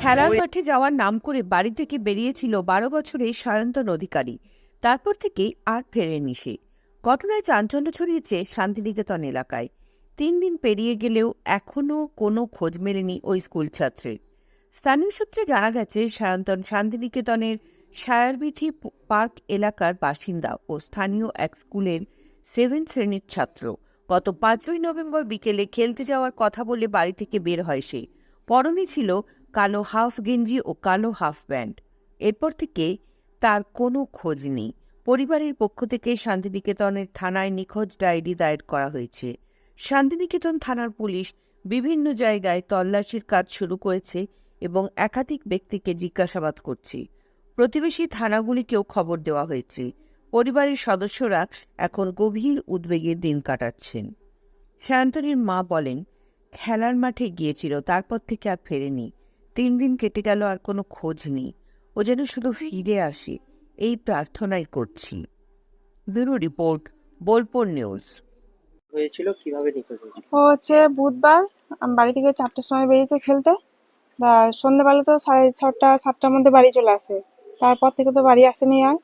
খেলার মাঠে যাওয়ার নাম করে বাড়ি থেকে বেরিয়েছিল বারো বছরের সায়ন্তন অধিকারী। তারপর থেকে আর ফেরেনি সে। ঘটনায় চাঞ্চল্য ছড়িয়েছে শান্তিনিকেতন এলাকায়। তিন দিন পেরিয়ে গেলেও এখনও কোনো খোঁজ মেলেনি ওই স্কুল ছাত্রের। স্থানীয় সূত্রে জানা গেছে, সায়ন্তন শান্তিনিকেতনের সায়ারবিথি পার্ক এলাকার বাসিন্দা ও স্থানীয় এক স্কুলের সেভেন শ্রেণির ছাত্র। গত পাঁচই নভেম্বর বিকেলে খেলতে যাওয়ার কথা বলে বাড়ি থেকে বের হয় সে। পরনে ছিল কালো হাফ গেঞ্জি ও কালো হাফ প্যান্ট। এরপর থেকে তার কোনো খোঁজ নেই। পরিবারের পক্ষ থেকে শান্তিনিকেতনের থানায় নিখোঁজ ডায়েরি দায়ের করা হয়েছে। শান্তিনিকেতন থানার পুলিশ বিভিন্ন জায়গায় তল্লাশির কাজ শুরু করেছে এবং একাধিক ব্যক্তিকে জিজ্ঞাসাবাদ করছে। প্রতিবেশী থানাগুলিকেও খবর দেওয়া হয়েছে। পরিবারের সদস্যরা এখন গভীর উদ্বেগে দিন কাটাচ্ছেন। সায়ন্তনীর মা বলেন খেলার মাঠে গিয়েছিল তারপর থেকে আর ফেরেনি। তিন দিন কেটে গেল আর কোনো খোঁজ নেই। ও যেন শুধু ফিরে আসে এই প্রার্থনাই করছি। Bureau report Bolpur news. হয়েছিল কীভাবে নিখোঁজ? ও হচ্ছে বুধবার বাড়ি থেকে চারটার সময় বেরিয়েছে খেলতে। সন্ধ্যেবেলা তো সাড়ে ছটা সাতটার মধ্যে বাড়ি চলে আসে। তারপর থেকে তো বাড়ি আসেনি আর।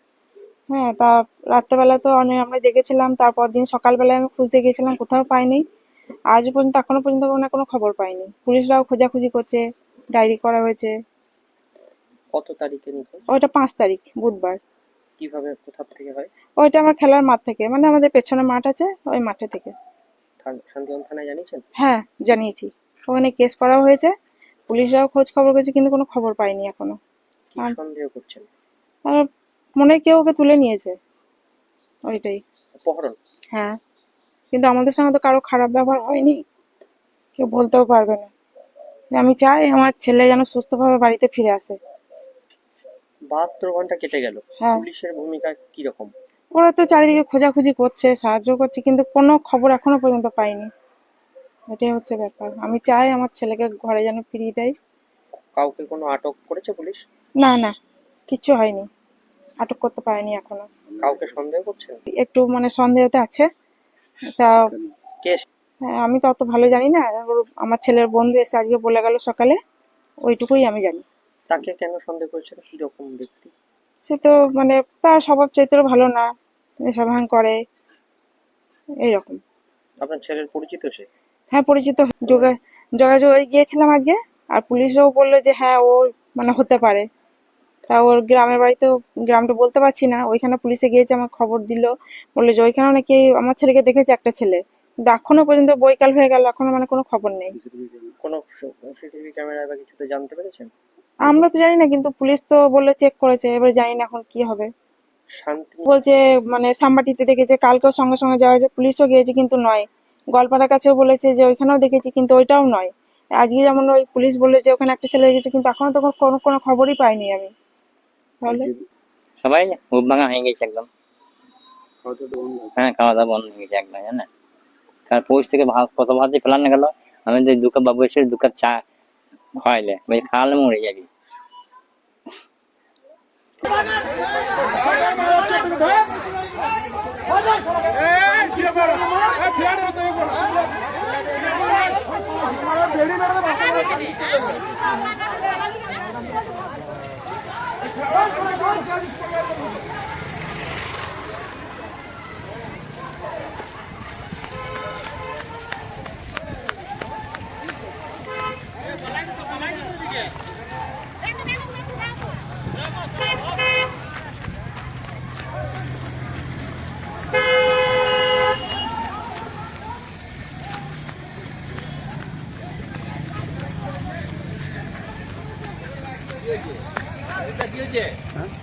হ্যাঁ তা রাত্রেবেলা তো অনেক আমরা দেখেছিলাম তারপর দিন সকালবেলায় আমি খুঁজতে গিয়েছিলাম কোথাও পাইনি। আজ পর্যন্ত এখনও পর্যন্ত কোনো কোনো খবর পাইনি। পুলিশরাও খোঁজাখুঁজি করছে ডায়েরি করা হয়েছে। কত তারিখে নিখোঁজ? ওইটা পাঁচ তারিখ বুধবার। কীভাবে কোথা থেকে হয়? ওইটা আমার খেলার মাঠ থেকে মানে আমাদের পেছনে মাঠ আছে ওই মাঠে থেকে। শান্তিগঞ্জ থানায় জানিয়েছেন? হ্যাঁ জানিয়েছি। ওখানে কেস করা হয়েছে পুলিশরাও খোঁজ খবর করেছে কিন্তু কোনো খবর পাইনি এখনও। সন্দেহ করছেন? আর মনে কেউ ওকে তুলে নিয়েছে। ওইটাই। অপহরণ? হ্যাঁ। কিন্তু আমাদের সঙ্গে তো কারও খারাপ ব্যবহার হয়নি। কেউ বলতেও পারবে না। আমি চাই আমার ছেলে যেন সুস্থভাবে বাড়িতে ফিরে আসে। বাহাত্তর ঘণ্টা কেটে গেল। হ্যাঁ। পুলিশের ভূমিকা কীরকম? ওরা তো চারিদিকে খোঁজাখুঁজি করছে সাহায্য করছে কিন্তু কোনো খবর এখনও পর্যন্ত পাইনি। এটাই হচ্ছে ব্যাপার। আমি চাই আমার ছেলেকে ঘরে যেন ফিরিয়ে দেয়। কাউকে কোনো আটক করেছে পুলিশ? না না। কিচ্ছু হয়নি। আটক করতে পারেনি এখনও। কাউকে সন্দেহ করছেন? একটু মানে সন্দেহতে আছে। তা কে? হ্যাঁ, আমি তো অত ভালো জানি না। আমার ছেলের বন্ধু এসে আজকে বলে গেল সকালে। ওইটুকুই আমি জানি। তাকে কেন সন্দেহ করছেন? কীরকম ব্যক্তি? সে তো মানে তার স্বভাব চরিত্র ভালো না। নেশা ভাঙ করে। এইরকম। আপনার ছেলের পরিচিত সে? হ্যাঁ পরিচিত। যোগাযোগ গিয়েছিলাম আজকে। আর পুলিশও বলল যে হ্যাঁ ও মানে হতে পারে। তা ওর গ্রামের বাড়িতেও গ্রামটা বলতে পারছি না। ওইখানে পুলিশে গিয়েছে আমার খবর দিল। বলল যে ওইখানে নাকি আমার ছেলেকে দেখেছে একটা ছেলে। কিন্তু এখনও পর্যন্ত বৈকাল হয়ে গেল এখনও মানে কোনো খবর নেই। কোনো সিসিটিভি ক্যামেরা বা কিছুতে জানতে পেরেছেন? আমরা তো জানি না কিন্তু পুলিশ তো বলল চেক করেছে এবার জানি না এখন কি হবে। শান্তি বলছে মানে সাম্বাটিতে দেখেছে কালকেও সঙ্গে সঙ্গে যাওয়া হয়েছে পুলিশও গিয়েছে কিন্তু নয়। গলপাড়ার কাছেও বলেছে যে ওইখানেও দেখেছি কিন্তু ওইটাও নয়। আজকে যেমন ওই পুলিশ বলল যে ওখানে একটা ছেলে দেখেছে কিন্তু এখনও তো কোনো কোনো খবরই পাইনি আমি। তাহলে? সবাই ঘুম ভাঙা হয়ে গেছে একদম। হ্যাঁ খাওয়া দাওয়া বন্ধ হয়ে গেছে একদম জানেন? কারণ পৌষ থেকে কত ভাতে ফেলানো গেল আমি যে দু কাপ বাবু এসে দু কাপ চা খাওয়াইলে বলে খাওয়ালে মরে যাবি। কি て。